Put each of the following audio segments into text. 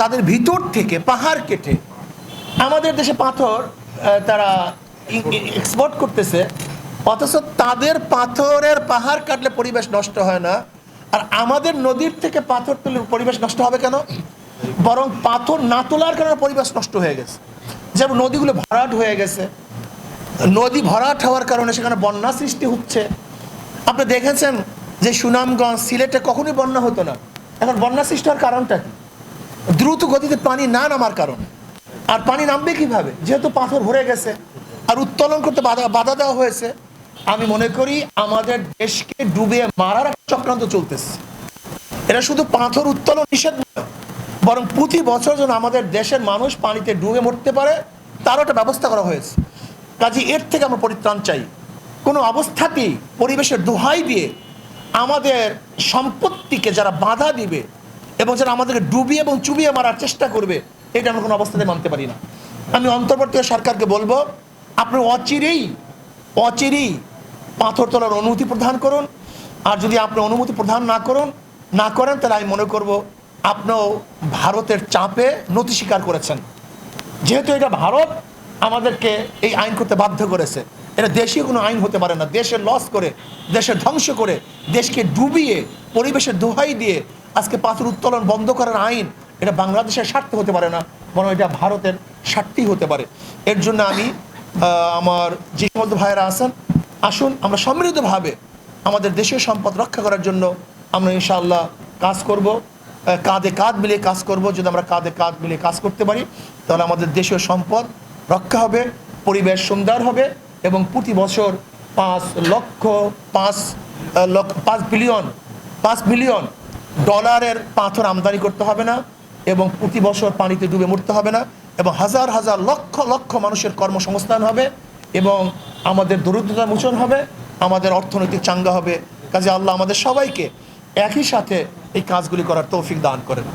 তাদের ভিতর থেকে পাহাড় কেটে আমাদের দেশে পাথর তারা এক্সপোর্ট করতেছে। অথচ তাদের পাথরের পাহাড় কাটলে পরিবেশ নষ্ট হয় না। আর আমাদের নদীর থেকে পাথর তুলে পরিবেশ নষ্ট হবে কেন? বরং পাথর না তোলার কারণে পরিবেশ নষ্ট হয়ে গেছে। যেমন নদীগুলো ভরাট হয়ে গেছে। নদী ভরাট হওয়ার কারণে সেখানে বন্যা সৃষ্টি হচ্ছে। আপনি দেখেছেন যে সুনামগঞ্জ সিলেটে কখনোই বন্যা হতো না। এখন বন্যা সৃষ্টি হওয়ার কারণটা কি? দ্রুত গতিতে পানি না নামার কারণে। আর পানি নামবে কীভাবে? যেহেতু পাথর ভরে গেছে, আর উত্তোলন করতে বাধা বাধা দেওয়া হয়েছে, আমি মনে করি আমাদের দেশকে ডুবে মারার চক্রান্ত চলতেছে। এটা শুধু পাথর উত্তোলন নিষেধ নয়, বরং প্রতি বছর যেন আমাদের দেশের মানুষ পানিতে ডুবে মরতে পারে, তারও একটা ব্যবস্থা করা হয়েছে। কাজে এর থেকে আমরা পরিত্রাণ চাই। কোনো অবস্থাতেই পরিবেশের দোহাই দিয়ে আমাদের সম্পত্তিকে যারা বাধা দিবে এবং যারা আমাদেরকে ডুবিয়ে এবং চুবিয়ে মারার চেষ্টা করবে, এটা আমরা কোনো অবস্থাতে মানতে পারি না। আমি অন্তর্বর্তী সরকারকে বলব, আপনি অচিরেই অচিরেই পাথর তোলার অনুমতি প্রদান করুন। আর যদি আপনি অনুমতি প্রদান না করুন, না করেন, তাহলে আমি মনে করব আপনিও ভারতের চাপে নথি স্বীকার করেছেন। যেহেতু এটা ভারত আমাদেরকে এই আইন করতে বাধ্য করেছে। এটা দেশীয় কোনো আইন হতে পারে না। দেশের লস করে দেশের ধ্বংস করে, দেশকে ডুবিয়ে, পরিবেশের দোহাই দিয়ে আজকে পাথর উত্তোলন বন্ধ করার আইন, এটা বাংলাদেশের স্বার্থে হতে পারে না, বরং এটা ভারতের স্বার্থেই হতে পারে। এর জন্য আমি আমার যে সমস্ত ভাইয়েরা আছেন, আসুন আমরা সম্মিলিতভাবে আমাদের দেশীয় সম্পদ রক্ষা করার জন্য আমরা ইনশাআল্লাহ কাজ করব কাঁধে কাঁধ মিলিয়ে কাজ করব, যদি আমরা কাঁধে কাঁধ মিলিয়ে কাজ করতে পারি, তাহলে আমাদের দেশীয় সম্পদ রক্ষা হবে, পরিবেশ সুন্দর হবে, এবং প্রতি বছর পাঁচ লক্ষ পাঁচ লক্ষ পাঁচ বিলিয়ন পাঁচ বিলিয়ন ডলারের পাথর আমদানি করতে হবে না এবং প্রতি বছর পানিতে ডুবে মরতে হবে না এবং হাজার হাজার লক্ষ লক্ষ মানুষের কর্মসংস্থান হবে এবং আমাদের দরিদ্রতা মোচন হবে, আমাদের অর্থনৈতিক চাঙ্গা হবে। কাজে আল্লাহ আমাদের সবাইকে একই সাথে এই কাজগুলি করার তৌফিক দান করেন।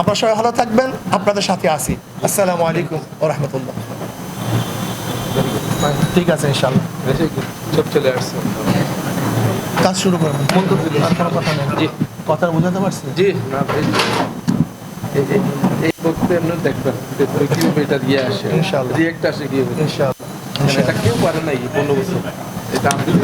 আপনারা সবাই ভালো থাকবেন, আপনাদের সাথে আসি আসসালামু আলাইকুম ও রহমতুল্লাহ। ঠিক আছে ইনশাল্লাহ চলে আসছে। কাজ শুরু করবেন আর কোনো কথা নেই। জি। কথা বোঝাতে পারছি? জি। না ভাই। এই- বক্তব্য এমনি দেখবেন কীভাবে এটা দিয়ে আসে। ইনশাআল্লাহ। রিয়েক্ট আসে কীভাবে ইনশাল্লাহ মানে এটা কেউ পারে নাই পনেরো বছর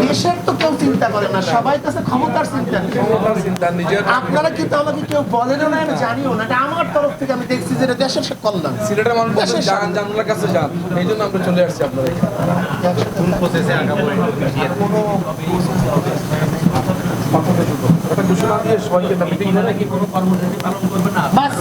দেশের তো কেউ চিন্তা করে না। সবাই কাছে ক্ষমতার চিন্তা। ক্ষমতার চিন্তা নিজের আপনারা কিন্তু আমাকে কেউ বলেনও না আমি জানিও না। এটা আমার তরফ থেকে আমি দেখছি যে এটা দেশের কল্যাণ। সিলেটের মানুষ দেশের যান জানলার কাছে যান। এই জন্য আমরা চলে আসছি আপনার এখানে। একটা ঘোষণা দিয়ে সবাইকে নাকি বাস এত কথা দরকার নেই